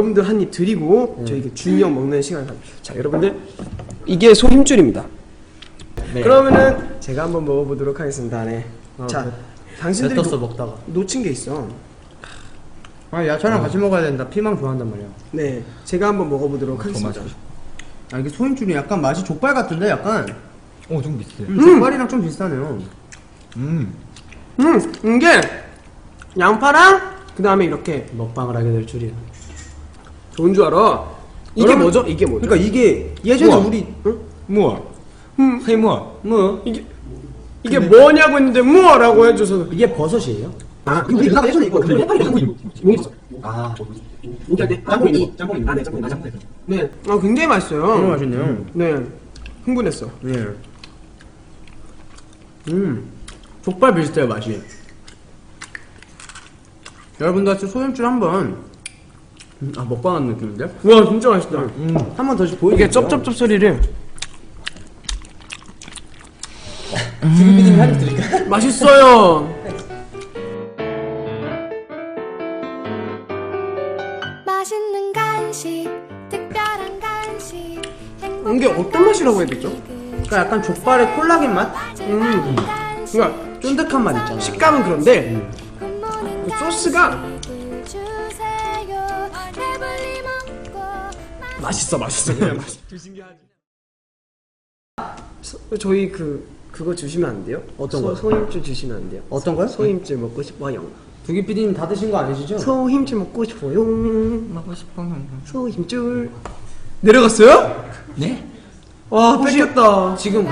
여러분들 한 입 드리고 저희 준영 먹는 시간 가집시다. 자, 여러분들 이게 소 힘줄입니다. 네. 그러면은 제가 한번 먹어보도록 하겠습니다. 네. 자, 배- 당신들이 뱉었어 놓, 먹다가. 놓친 게 있어. 아 야채랑 같이 먹어야 된다. 피망 좋아한단 말이야. 네, 제가 한번 먹어보도록 하겠습니다. 아 이게 소임줄이 약간 맛이 족발 같은데 약간 어, 좀 비슷해. 음, 족발이랑 좀 비슷하네요. 음. 음, 이게 양파랑 그 다음에 이렇게 먹방을 하게 될 줄이야. 좋은 줄 알아. 이게 여러분, 뭐죠? 이게 뭐죠? 그러니까 이게 예전에 우와. 우리 무얼? 음, 해무얼. 뭐 이게 이게 뭐냐고 했는데 뭐라고 해줘서 이게 버섯이에요? 아 이거 우리가 예전에 이거 그 빨리 이거 이거 있었어. 아 여기 할때 짬뽕이 짬뽕이 아 네 짬뽕이 나 짬뽕. 네. 아 굉장히 맛있어요. 너무 맛있네요. 네. 흥분했어. 네. 음, 족발 비슷해요 맛이. 여러분도 같이 소임줄 한번 음, 아 먹방하는 느낌인데? 와 진짜 맛있다. 음, 한번 더씩 이게. 쩝쩝쩝 소리를 주기비님 한입 드릴까요? 맛있어요. 맛있는 간식 특별한 간식 이게 어떤 맛이라고 해야 되죠? 그러니까 약간 족발의 콜라겐 맛? 음. 그러니까 쫀득한 맛 있잖아. 식감은 그런데 그 소스가 맛있어 맛있어 그냥 맛있어. 소- 저희 그 그거 주시면 안 돼요? 어떤 소, 거요? 소임줄 주시면 안 돼요? 어떤 거요? 소임줄 먹고 싶어요. 두기비님 다 드신 거 아니시죠? 소힘줄 먹고 싶어요. 먹고 싶어. 소힘줄 내려갔어요? 네? 와 뺏겼다. 지금